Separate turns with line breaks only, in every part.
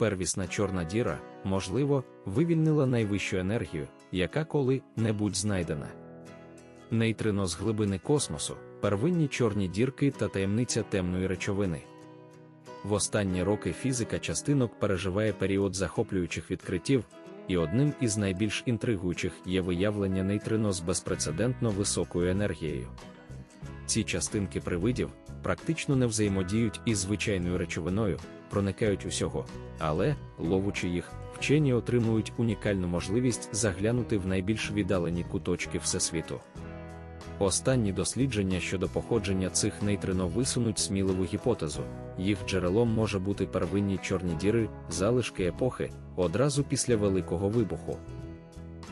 первісна чорна діра, можливо, вивільнила найвищу енергію, яка коли-небудь знайдена. Нейтрино з глибини космосу, первинні чорні дірки та таємниця темної речовини. В останні роки фізика частинок переживає період захоплюючих відкриттів, і одним із найбільш інтригуючих є виявлення нейтрино з безпрецедентно високою енергією. Ці частинки привидів практично не взаємодіють із звичайною речовиною, проникають усього, але, ловучи їх, вчені отримують унікальну можливість заглянути в найбільш віддалені куточки Всесвіту. Останні дослідження щодо походження цих нейтрино висунуть сміливу гіпотезу, їх джерелом може бути первинні чорні діри, залишки епохи, одразу після Великого вибуху.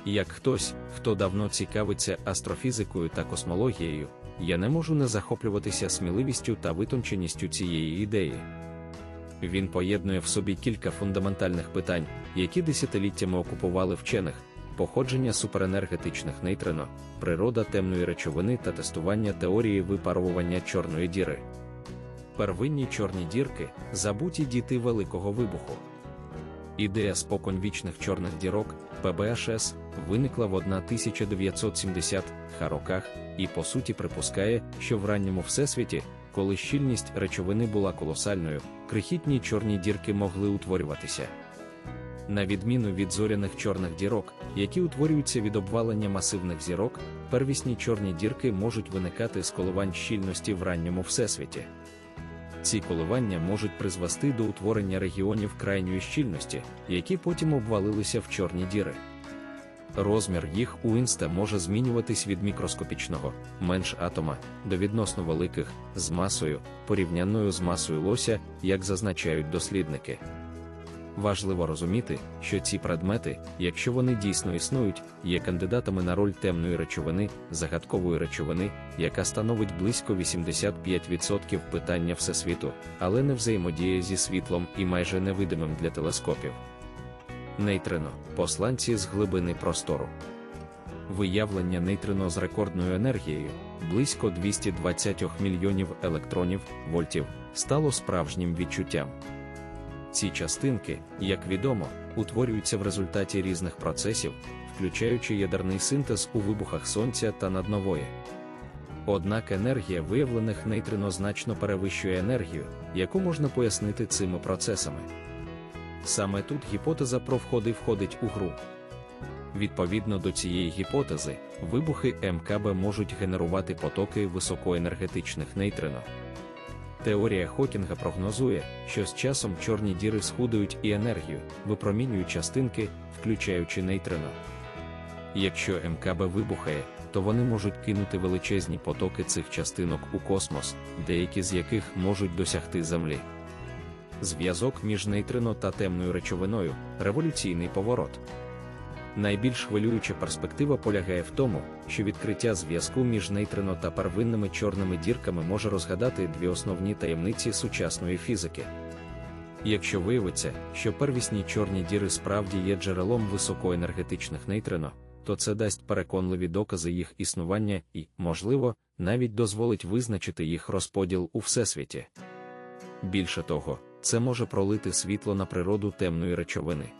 Як хтось, хто давно цікавиться астрофізикою та космологією, я не можу не захоплюватися сміливістю та витонченістю цієї ідеї. Він поєднує в собі кілька фундаментальних питань, які десятиліттями окупували вчених, походження суперенергетичних нейтрино, природа темної речовини та тестування теорії випаровування чорної діри. Первинні чорні дірки забуті діти Великого вибуху. Ідея споконвічних чорних дірок ПБХС виникла в 1970 х роках і по суті припускає, що в ранньому всесвіті, коли щільність речовини була колосальною, крихітні чорні дірки могли утворюватися. На відміну від зоряних чорних дірок, які утворюються від обвалення масивних зірок, первісні чорні дірки можуть виникати з коливань щільності в ранньому всесвіті. Ці коливання можуть призвести до утворення регіонів крайньої щільності, які потім обвалилися в чорні діри. Розмір їх у інста може змінюватись від мікроскопічного, менш атома, до відносно великих, з масою, порівняною з масою лося, як зазначають дослідники. Важливо розуміти, що ці предмети, якщо вони дійсно існують, є кандидатами на роль темної речовини, загадкової речовини, яка становить близько 85% питання всесвіту, але не взаємодіє зі світлом і майже невидимим для телескопів. Нейтрино посланці з глибини простору. Виявлення нейтрино з рекордною енергією близько 220 мільйонів електронів вольтів стало справжнім відчуттям. Ці частинки, як відомо, утворюються в результаті різних процесів, включаючи ядерний синтез у вибухах Сонця та наднової. Однак енергія виявлених нейтрино значно перевищує енергію, яку можна пояснити цими процесами. Саме тут гіпотеза про входи входить у гру. Відповідно до цієї гіпотези, вибухи МКБ можуть генерувати потоки високоенергетичних нейтрино. Теорія Хокінга прогнозує, що з часом чорні діри схудують і енергію, випромінюють частинки, включаючи нейтрино. Якщо МКБ вибухає, то вони можуть кинути величезні потоки цих частинок у космос, деякі з яких можуть досягти Землі. Зв'язок між нейтрино та темною речовиною революційний поворот. Найбільш хвилююча перспектива полягає в тому, що відкриття зв'язку між нейтрино та первинними чорними дірками може розгадати дві основні таємниці сучасної фізики. Якщо виявиться, що первісні чорні діри справді є джерелом високоенергетичних нейтрино, то це дасть переконливі докази їх існування і, можливо, навіть дозволить визначити їх розподіл у всесвіті. Більше того, це може пролити світло на природу темної речовини.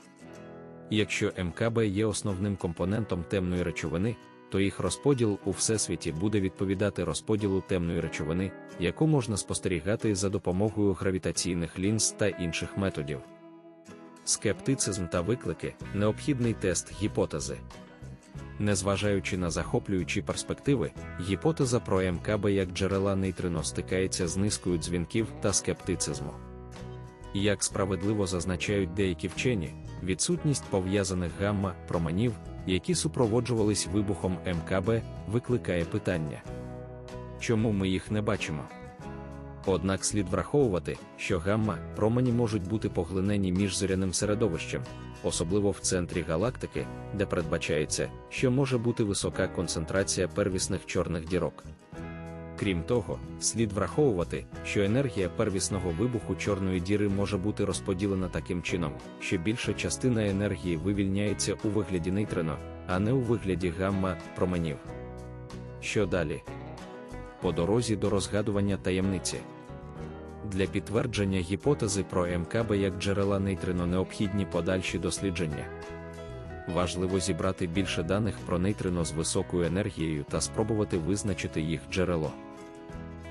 Якщо МКБ є основним компонентом темної речовини, то їх розподіл у всесвіті буде відповідати розподілу темної речовини, яку можна спостерігати за допомогою гравітаційних лінз та інших методів. Скептицизм та виклики необхідний тест гіпотези. Незважаючи на захоплюючі перспективи, гіпотеза про МКБ як джерела нейтрино стикається з низкою дзвінків та скептицизму. Як справедливо зазначають деякі вчені, відсутність пов'язаних гамма променів, які супроводжувались вибухом МКБ, викликає питання. Чому ми їх не бачимо? Однак слід враховувати, що гамма промені можуть бути поглинені міжзоряним середовищем, особливо в центрі галактики, де передбачається, що може бути висока концентрація первісних чорних дірок. Крім того, слід враховувати, що енергія первісного вибуху чорної діри може бути розподілена таким чином, що більша частина енергії вивільняється у вигляді нейтрино, а не у вигляді гамма променів. Що далі? По дорозі до розгадування таємниці. Для підтвердження гіпотези про МКБ як джерела нейтрино необхідні подальші дослідження. Важливо зібрати більше даних про нейтрино з високою енергією та спробувати визначити їх джерело.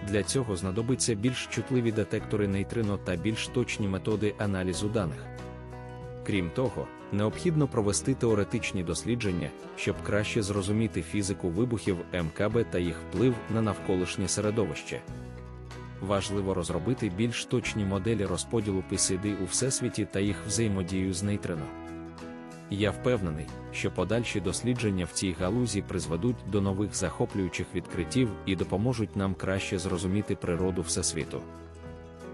Для цього знадобиться більш чутливі детектори нейтрино та більш точні методи аналізу даних. Крім того, необхідно провести теоретичні дослідження, щоб краще зрозуміти фізику вибухів МКБ та їх вплив на навколишнє середовище. Важливо розробити більш точні моделі розподілу писиди у всесвіті та їх взаємодію з нейтрино. Я впевнений, що подальші дослідження в цій галузі призведуть до нових захоплюючих відкриттів і допоможуть нам краще зрозуміти природу Всесвіту.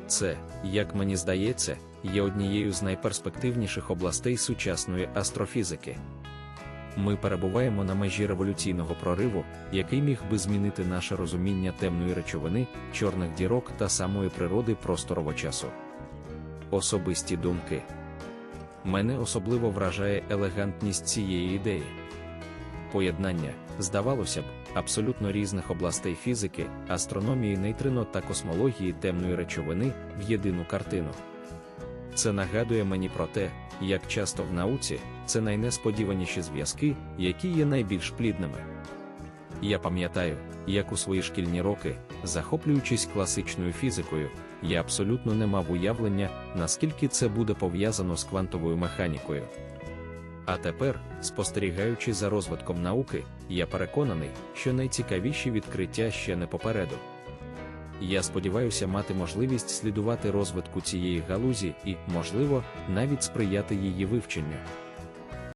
Це, як мені здається, є однією з найперспективніших областей сучасної астрофізики. Ми перебуваємо на межі революційного прориву, який міг би змінити наше розуміння темної речовини, чорних дірок та самої природи просторового часу. Особисті думки. Мене особливо вражає елегантність цієї ідеї. Поєднання, здавалося б, абсолютно різних областей фізики, астрономії нейтрино та космології темної речовини в єдину картину. Це нагадує мені про те, як часто в науці це найнесподіваніші зв'язки, які є найбільш плідними. Я пам'ятаю, як у свої шкільні роки, захоплюючись класичною фізикою, я абсолютно не мав уявлення, наскільки це буде пов'язано з квантовою механікою. А тепер, спостерігаючи за розвитком науки, я переконаний, що найцікавіші відкриття ще не попереду. Я сподіваюся мати можливість слідувати розвитку цієї галузі і, можливо, навіть сприяти її вивченню.